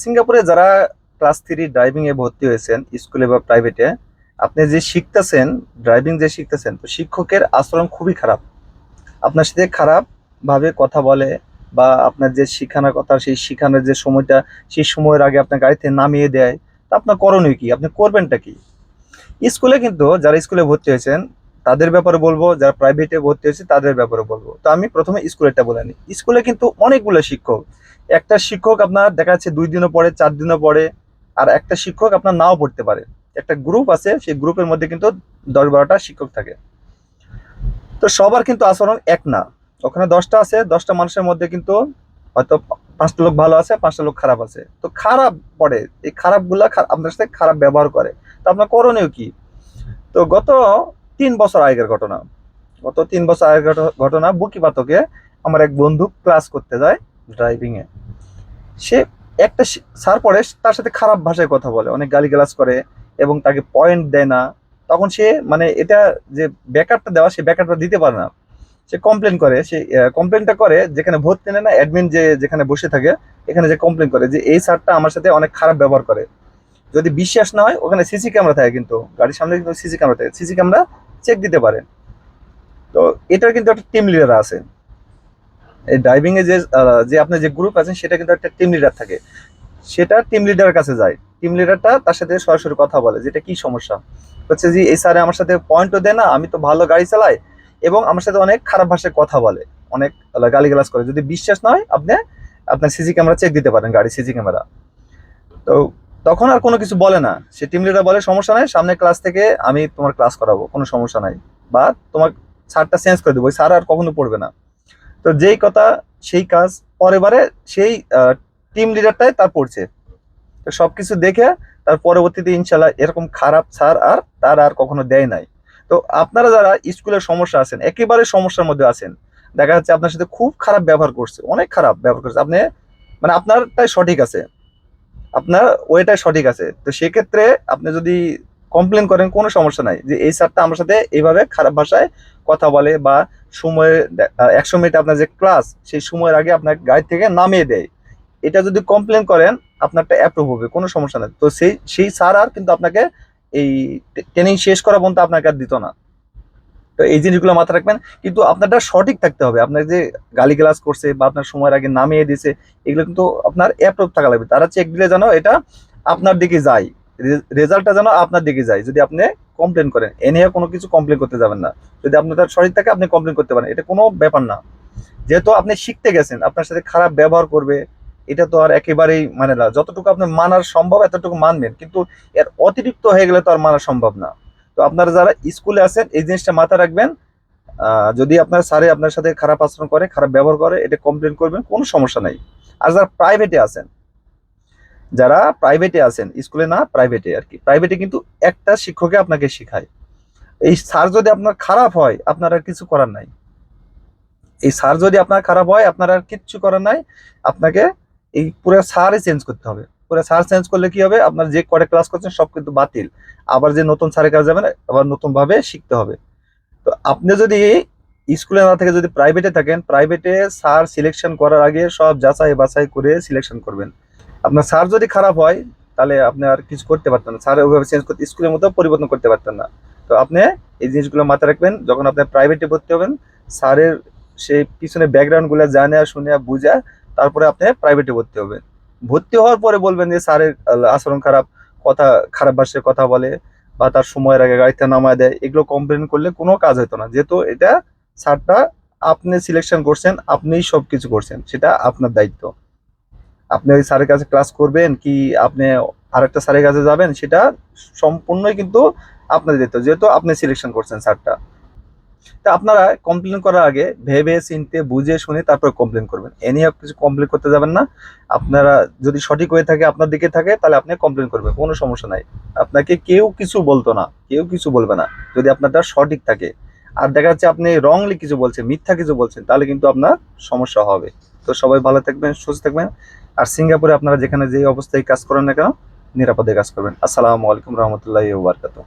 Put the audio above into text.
সিঙ্গাপুরে যারা class three driving এ ভর্তি হয়েছেন, স্কুলে বা প্রাইভেটে, আপনি যে শিখতেছেন, ড্রাইভিং যে শিখতেছেন, তো শিক্ষকের আচরণ খুবই খারাপ। আপনার সাথে খারাপ ভাবে কথা বলে বা আপনার যে শিখানোর কথা, সেই শিখানোর যে সময়টা, সেই সময়ের আগে আপনার গাড়িতে নামিয়ে দেয়, তা আপনার করণীয় কি? আপনি করবেনটা কি? স্কুলে কিন্তু যারা স্কুলে ভর্তি হয়েছেন, তাদের ব্যাপারে বলব, যারা প্রাইভেটে ভর্তি হয়েছে, তাদের ব্যাপারে বলব। তো আমি প্রথমে স্কুলেরটা বলে নিই। স্কুলে কিন্তু অনেকগুলো শিক্ষক। একটা শিক্ষক আপনার দেখা যাচ্ছে দুই দিনও পরে চার দিনও পরে আর একটা শিক্ষক আপনার নাও পড়তে পারে। একটা গ্রুপ আছে, সেই গ্রুপের মধ্যে কিন্তু দশ বারোটা শিক্ষক থাকে। তো সবার কিন্তু আচরণ এক না। ওখানে দশটা আছে, দশটা মানুষের মধ্যে কিন্তু হয়তো পাঁচটা লোক ভালো আছে, পাঁচটা লোক খারাপ আছে। তো খারাপ পড়ে। এই খারাপগুলা আপনার সাথে খারাপ ব্যবহার করে। তো আপনার করণীয় কি? তো গত তিন বছর আগের ঘটনা। গত তিন বছর আগের ঘট- ঘটনা বুকিপাতকে আমার এক বন্ধু ক্লাস করতে যায় ড্রাইভিং এ। সে একটা স্যার পড়ে তার সাথে খারাপ ভাষায় কথা বলে, অনেক গালিগালাজ করে এবং তাকে পয়েন্ট দেয় না। তখন সে মানে এটা যে ব্যাকআপটা দেওয়া, সে ব্যাকআপটা দিতে পারে না। সে কমপ্লেন করে, সে কমপ্লেনটা করে যেখানে ভর্তি নেয় না অ্যাডমিন যে যেখানে বসে থাকে, এখানে যে কমপ্লেন করে যে এই স্যারটা আমার সাথে অনেক খারাপ ব্যবহার করে। যদি বিশ্বাস না হয়, ওখানে সিসি ক্যামেরা থাকে কিন্তু, গাড়ির সামনে কিন্তু সিসি ক্যামেরা থাকে। সিসি ক্যামেরা চেক দিতে পারে। তো এটার কিন্তু একটা টিম লিডার আছে। এই ড্রাইভিং এ যে যে আপনার যে গ্রুপ আছেন, সেটা কিন্তু একটা টিম লিডার থাকে। সেটা টিম লিডারের কাছে যায়। টিম লিডারটা তার সাথে সরাসরি কথা বলে যেটা কি সমস্যা? হচ্ছে যে, এই স্যারে আমার সাথে পয়েন্টও দেয় না, আমি তো ভালো গাড়ি চালাই এবং আমার সাথে অনেক খারাপ ভাষায় কথা বলে, অনেক গালিগালাজ করে। যদি বিশ্বাস না হয়, আপনি, আপনার সিসি ক্যামেরা চেক দিতে পারেন গাড়ি সিসি ক্যামেরা তো তখন আর কোনো কিছু বলে না। সে টিম লিডার বলে, সমস্যা নাই সামনে ক্লাস থেকে আমি তোমার ক্লাস করাবো, কোনো সমস্যা নাই। বা তোমার স্যারটা চেঞ্জ করে দেবো। ওই স্যার আর কখনো পড়বে না। তো যেই কথা, সেই কাজ পরের বারে সেই টিম লিডারটাই তার পড়ছে। তো সব কিছু দেখে তার পরবর্তীতে ইনশাল্লাহ এরকম খারাপ স্যার আর তার আর কখনো দেয় নাই। তো আপনারা যারা স্কুলের সমস্যা আছেন, একেবারে সমস্যার মধ্যে আছেন, দেখা যাচ্ছে আপনার সাথে খুব খারাপ ব্যবহার করছে, অনেক খারাপ ব্যবহার করছে। আপনি মানে আপনারটাই সঠিক আছে। আপনার ওয়েটাই সঠিক আছে। তো সেক্ষেত্রে আপনি যদি কমপ্লেন করেন, কোনো সমস্যা নাই যে, এই স্যারটা আমার সাথে এইভাবে খারাপ ভাষায় কথা বলে বা সময়ে একশো মিনিট আপনার যে ক্লাস সেই সময়ের আগে আপনার গাড়ি থেকে নামিয়ে দেয়। এটা যদি কমপ্লেন করেন, আপনারটা অ্যাপ্রুভ হবে, কোনো সমস্যা নেই। তো সেই সেই স্যার আর কিন্তু আপনাকে এই ট্রেনিং শেষ করা পর্যন্ত আপনাকে আর দিত না। তো এই জিনিসগুলো মাথায় রাখবেন। কিন্তু আপনারটা সঠিক থাকতে হবে। আপনার যে গালি গ্লাস করছে বা আপনার সময়ের আগে নামিয়ে দিয়েছে, এগুলো কিন্তু আপনার অ্যাপ্রুভ থাকা লাগবে। তারা চেক দিলে যেন এটা আপনার দিকে যায়। রেজাল্টটা যেন আপনার দিকে যায়। যদি আপনি কমপ্লেন করেন, এ নিয়ে কোনো কিছু কমপ্লেন করতে যাবেন না। যদি আপনার তার সঠিক থাকে, আপনি কমপ্লেন করতে পারেন। এটা কোনো ব্যাপার না। যেহেতু আপনি শিখতে গেছেন, আপনার সাথে খারাপ ব্যবহার করবে, এটা তো আর একেবারেই মানে না। যতটুকু আপনার মানার সম্ভব, এতটুকু মানবেন। কিন্তু এর অতিরিক্ত হয়ে গেলে তো আর মানা সম্ভব না। তো আপনারা যারা স্কুলে আছেন, এই জিনিসটা মাথায় রাখবেন। যদি আপনার স্যারে আপনার সাথে খারাপ আচরণ করে, খারাপ ব্যবহার করে, এটা কমপ্লেন করবেন, কোনো সমস্যা নাই। আর যারা প্রাইভেটে আছেন যারা প্রাইভেটে আছেন স্কুলে না প্রাইভেটে আর কি প্রাইভেটে কিন্তু একটা শিক্ষকে আপনাকে শেখায়। এই স্যার যদি আপনার খারাপ হয়, আপনার আর কিছু করার নাই। এই স্যার যদি আপনার খারাপ হয়, আপনার আর কিচ্ছু করার নাই। আপনাকে এই পুরো স্যারই চেঞ্জ করতে হবে। পুরো স্যার চেঞ্জ করলে কি হবে? আপনার যে কটা ক্লাস করছেন, সব কিন্তু বাতিল। আবার যে নতুন স্যারের কাজ যাবেন, আবার নতুন ভাবে শিখতে হবে। তো আপনি যদি স্কুলে না থেকে যদি প্রাইভেটে থাকেন প্রাইভেটে স্যার সিলেকশন করার আগে সব যাচাই বাছাই করে সিলেকশন করবেন। আপনার স্যার যদি খারাপ হয়, তাহলে আপনি আর কিছু করতে পারতেন না। স্যার ওইভাবে চেঞ্জ করতে, স্কুলের মতো পরিবর্তন করতে পারতেন না। তো আপনি এই জিনিসগুলো মাথায় রাখবেন, যখন আপনি প্রাইভেটে ভর্তি হবেন, স্যারের সেই পিছনে ব্যাকগ্রাউন্ডগুলো জানে, শুনে, বুঝা, তারপরে আপনি প্রাইভেটে ভর্তি হবেন। ভর্তি হওয়ার পরে বলবেন যে স্যারের আচরণ খারাপ, কথা খারাপ ভাষায় কথা বলে, বা তার সময়ের আগে গাড়িতে নামায় দেয়, এগুলো কমপ্লেন করলে কোনো কাজ হতো না। যেহেতু এটা স্যারটা আপনি সিলেকশন করছেন, আপনিই সব কিছু করছেন, সেটা আপনার দায়িত্ব। আপনি ওই স্যারের কাছে ক্লাস করবেন কি আপনি আরেকটা স্যারের কাছে যাবেন, সেটা সম্পূর্ণই কিন্তু আপনার দায়িত্ব। যেহেতু আপনি সিলেকশন করছেন স্যারটা। তা আপনারা কমপ্লেন করার আগে ভেবে, চিনতে, বুঝে, শুনে তারপর কমপ্লেন করবেন। এ নিয়ে কিছু কমপ্লেন করতে যাবেন না। আপনারা যদি সঠিক হয়ে থাকে, আপনার দিকে থাকে, তাহলে আপনি কমপ্লেন করবেন, কোনো সমস্যা নাই। আপনাকে কেউ কিছু বলতো না, কেউ কিছু বলবে না, যদি আপনারটা সঠিক থাকে। আর দেখা যাচ্ছে আপনি রংলি কিছু বলছেন, মিথ্যা কিছু বলছেন, তাহলে কিন্তু আপনার সমস্যা হবে। তো সবাই ভালো থাকবেন, সুস্থ থাকবেন। আর সিঙ্গাপুরে আপনারা যেখানে যে অবস্থায় কাজ করেন না কেন, নিরাপদে কাজ করবেন। আসসালামু আলাইকুম রহমতুল্লাহ বারকাতুহ।